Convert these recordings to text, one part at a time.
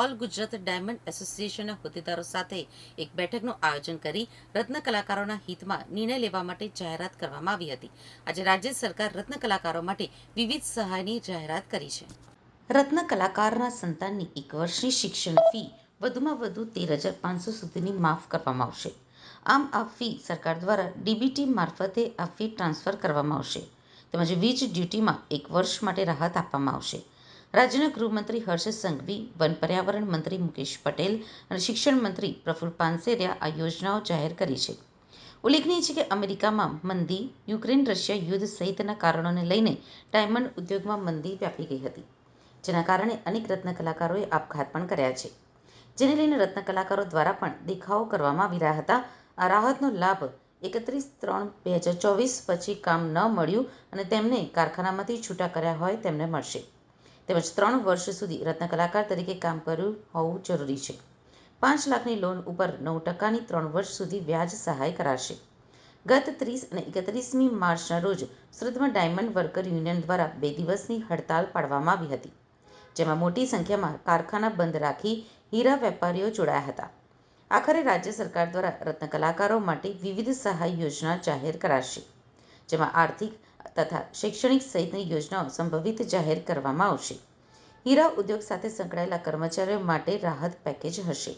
All Gujarat diamond એસોસિએશનના હોદ્દેદારો સાથે એક બેઠકનું આયોજન કરી રત્ન કલાકારોના હિતમાં નિર્ણય લેવા માટે જાહેરાત કરવામાં આવી હતી. આજે રાજ્ય સરકાર રત્ન કલાકારો માટે વિવિધ સહાયની જાહેરાત કરી છે. રત્ન કલાકારના સંતાનની એક વર્ષની શિક્ષણ ફી વધુમાં વધુ તેર હજાર પાંચસો સુધીની માફ કરવામાં આવશે. આમ આ ફી સરકાર દ્વારા ડીબીટી મારફતે આ ફી ટ્રાન્સફર કરવામાં આવશે. તેમજ વીજ ડ્યુટીમાં એક વર્ષ માટે રાહત આપવામાં આવશે. રાજ્યના ગૃહમંત્રી હર્ષ સંઘવી, વન પર્યાવરણ મંત્રી મુકેશ પટેલ અને શિક્ષણ મંત્રી પ્રફુલ્લ પાનસેરિયા આ યોજનાઓ જાહેર કરી છે. ઉલ્લેખનીય છે કે અમેરિકામાં મંદી, યુક્રેન, રશિયા યુદ્ધ સહિતના કારણોને લઈને ડાયમંડ ઉદ્યોગમાં મંદી વ્યાપી ગઈ હતી, જેના કારણે અનેક રત્ન કલાકારોએ આપઘાત પણ કર્યા છે. જેને લઈને રત્ન કલાકારો દ્વારા પણ દેખાવો કરવામાં આવી રહ્યા હતા. આ રાહતનો લાભ એકત્રીસ ત્રણ બે હજાર ચોવીસ પછી કામ ન મળ્યું અને તેમને કારખાનામાંથી છૂટા કર્યા હોય તેમને મળશે. તેમજ ત્રણ વર્ષ સુધી રત્ન કલાકાર તરીકે કામ કર્યું હોવું જરૂરી છે. પાંચ લાખની લોન ઉપર નવ ટકાની ત્રણ વર્ષ સુધી વ્યાજ સહાય કરાશે. ગત ત્રીસ અને એકત્રીસમી માર્ચના રોજ સુરતમાં ડાયમંડ વર્કર યુનિયન દ્વારા બે દિવસની હડતાલ પાડવામાં આવી હતી, જેમાં મોટી સંખ્યામાં કારખાના બંધ રાખી હીરા વેપારીઓ જોડાયા હતા. આખરે રાજ્ય સરકાર દ્વારા રત્ન કલાકારો માટે વિવિધ સહાય યોજના જાહેર કરાશે, જેમાં આર્થિક તથા શૈક્ષણિક સહિતની યોજનાઓ સંભવિત જાહેર કરવામાં આવશે. હીરા ઉદ્યોગ સાથે સંકળાયેલા કર્મચારીઓ માટે રાહત પેકેજ હશે.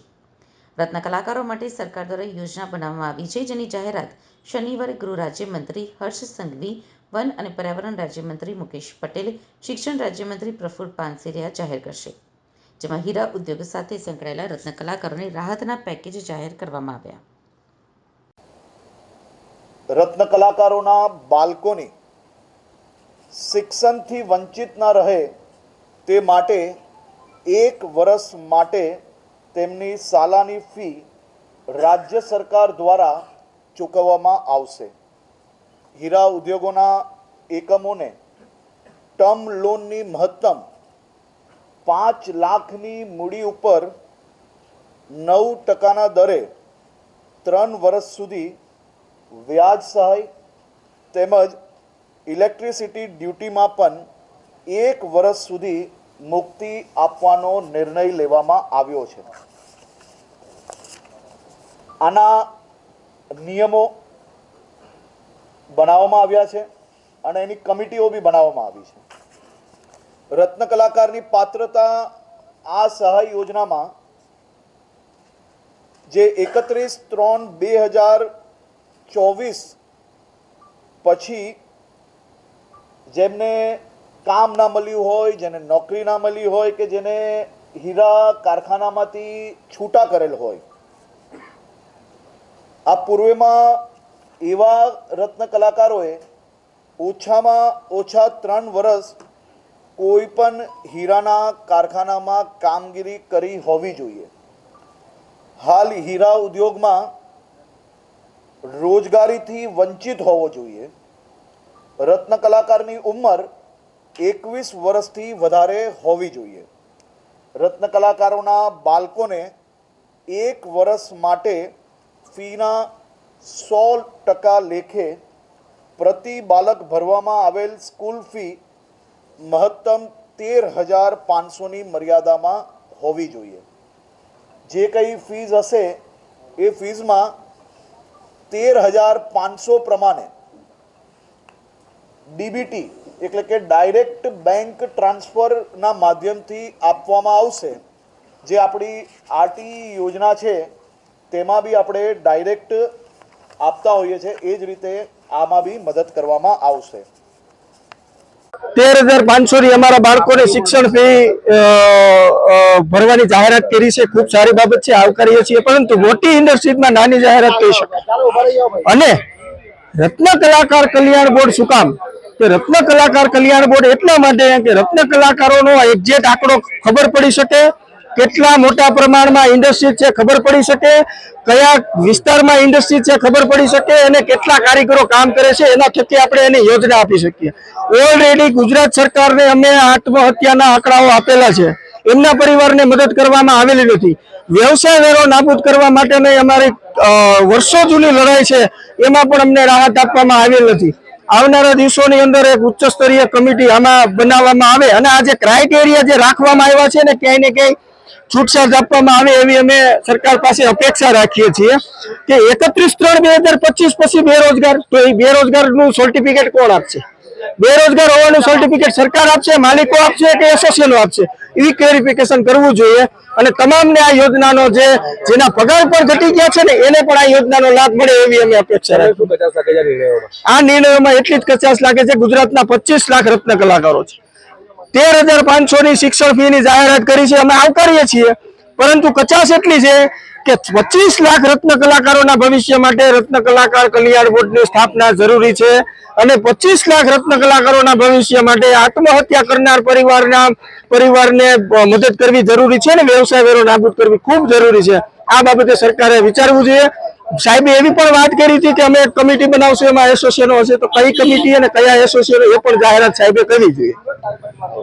રત્ન કલાકારો માટે સરકાર દ્વારા યોજના બનાવવામાં આવી છે, જેની જાહેરાત શનિવારે ગૃહ રાજ્યમંત્રી હર્ષ સંઘવી, વન અને પર્યાવરણ રાજ્યમંત્રી મુકેશ પટેલ, શિક્ષણ રાજ્યમંત્રી પ્રફુલ્લ પાનસેરિયા જાહેર કરશે. જેમાં હીરા ઉદ્યોગ સાથે સંકળાયેલા રત્ન કલાકારોને રાહતના પેકેજ જાહેર કરવામાં આવ્યા. રત્ન કલાકારોના બાળકોની શિક્ષણથી વંચિત ન રહે તે માટે એક વર્ષ માટે તેમની શાલાની ફી રાજ્ય સરકાર દ્વારા ચૂકવવામાં આવશે. હીરા ઉદ્યોગોના એકમોને ટર્મ લોનની મહત્તમ પાંચ લાખની મૂડી ઉપર નવ ટકાના દરે ત્રણ વર્ષ સુધી વ્યાજ સહાય તેમજ ઇલેક્ટ્રિસિટી ડ્યુટીમાં પણ એક વર્ષ સુધી મુક્તિ આપવાનો નિર્ણય લેવામાં આવ્યો છે. આના નિયમો બનાવવામાં આવ્યા છે અને એની કમિટીઓ બી બનાવવામાં આવી છે. રત્ન કલાકારની પાત્રતા આ સહાય યોજનામાં જે એકત્રીસ ત્રણ બે હજાર ચોવીસ પછી જેમને કામ ના મળ્યું હોય, જેને નોકરી ના મળી હોય કે જેને હીરા કારખાનામાંથી છૂટા કરેલ હોય. આ પૂર્વેમાં એવા રત્ન કલાકારોએ ઓછામાં ઓછા ત્રણ વર્ષ કોઈ પણ હીરાના કારખાનામાં કામગીરી કરી હોવી જોઈએ. હાલ હીરા ઉદ્યોગમાં રોજગારીથી વંચિત હોવો જોઈએ. રત્ન કલાકારની ઉંમર એકવીસ વર્ષથી વધારે હોવી જોઈએ. રત્ન કલાકારોના બાળકોને એક વર્ષ માટે ફીના સો ટકા લેખે પ્રતિ બાળક ભરવામાં આવેલ સ્કૂલ ફી મહત્તમ તેર હજાર પાંચસોની મર્યાદામાં હોવી જોઈએ. જે કંઈ ફીઝ હશે એ ફીઝમાં તેર હજાર પાંચસો પ્રમાણે ડીબીટી એટલે કે ડાયરેક્ટ બેંક ટ્રાન્સફરના માધ્યમથી આપવામાં આવશે. જે આપણી આરટી યોજના છે તેમાં બી આપણે ડાયરેક્ટ આપતા હોઈએ છીએ એ જ રીતે આમાં બી મદદ કરવામાં આવશે. તેર હજાર પાંચસો ની અમારા બાળકોને શિક્ષણ ફી ભરવાની જાહેરાત કરી છે. ખૂબ સારી બાબત છે આવકારીએ છીએ. પરંતુ મોટી ઇન્ડસ્ટ્રીઝમાં નાની જાહેરાત કહી શકાય અને રત્ન કલાકાર કલ્યાણ બોર્ડ શું કામ? કે રત્ન કલાકાર કલ્યાણ બોર્ડ એટલા માટે કે રત્ન કલાકારોનો એક્ઝેક્ટ આંકડો ખબર પડી શકે, કેટલા મોટા પ્રમાણમાં ઇન્ડસ્ટ્રી છે ખબર પડી શકે, કયા વિસ્તારમાં ઇન્ડસ્ટ્રી છે ખબર પડી શકે અને કેટલા કારીગરો કામ કરે છે, એના થકી આપણે એની યોજના આપી શકીએ. ઓલરેડી ગુજરાત સરકારને અમે આત્મહત્યાના આંકડાઓ આપેલા છે. એમના પરિવારને મદદ કરવામાં આવેલી નથી. વ્યવસાય વેરો નાબૂદ કરવા માટેની અમારી વર્ષો જૂની લડાઈ છે, એમાં પણ અમને રાહત આપવામાં આવેલ નથી. આવનારા દિવસોની અંદર એક ઉચ્ચ સ્તરીય કમિટી આમાં બનાવવામાં આવે અને આ જે ક્રાઇટેરિયા જે રાખવામાં આવ્યા છે ને ક્યાંય ને ક્યાંય છૂટછાટ આપવામાં આવે એવી અમે સરકાર પાસે અપેક્ષા રાખીએ છીએ કે એકત્રીસ ત્રણ બે પછી બેરોજગાર, તો એ બેરોજગારનું સર્ટિફિકેટ કોણ આપશે? બેરોજગાર હોવાનું સર્ટિફિકેટ સરકાર આપશે માલિકો આપશે કે એસોસિએશનો આપશે? એવી ક્લેરિફિકેશન કરવું જોઈએ. અને તમામને આ યોજનાનો જે જેના પગાર પણ ઘટી ગયા છે ને એને પણ આ યોજનાનો લાભ મળે એવી અમે અપેક્ષા આ નિર્ણયોમાં? એટલી જ કચાશ લાગે છે ગુજરાતના પચીસ લાખ રત્ન કલાકારો છે. તેર હજાર પાંચસો ની શિક્ષણ ફી ની જાહેરાત કરી છે અમે આવકારીએ છીએ. પરંતુ કચાશ એટલી છે કે પચીસ લાખ રત્ન કલાકારોના ભવિષ્ય માટે રત્ન કલાકાર કલ્યાણ બોર્ડની સ્થાપના જરૂરી છે અને પચીસ લાખ રત્ન કલાકારોના ભવિષ્ય માટે આત્મહત્યા કરનાર પરિવારના પરિવારને મદદ કરવી જરૂરી છે અને વ્યવસાય વેરો નાબૂદ કરવી ખૂબ જરૂરી છે. આ બાબતે સરકારે વિચારવું જોઈએ. સાહેબે એવી પણ વાત કરી હતી કે અમે કમિટી બનાવશું, એમાં એસોસિએશનો હશે, તો કઈ કમિટી અને કયા એસોસિએશનો એ પણ જાહેરાત સાહેબે કરવી જોઈએ.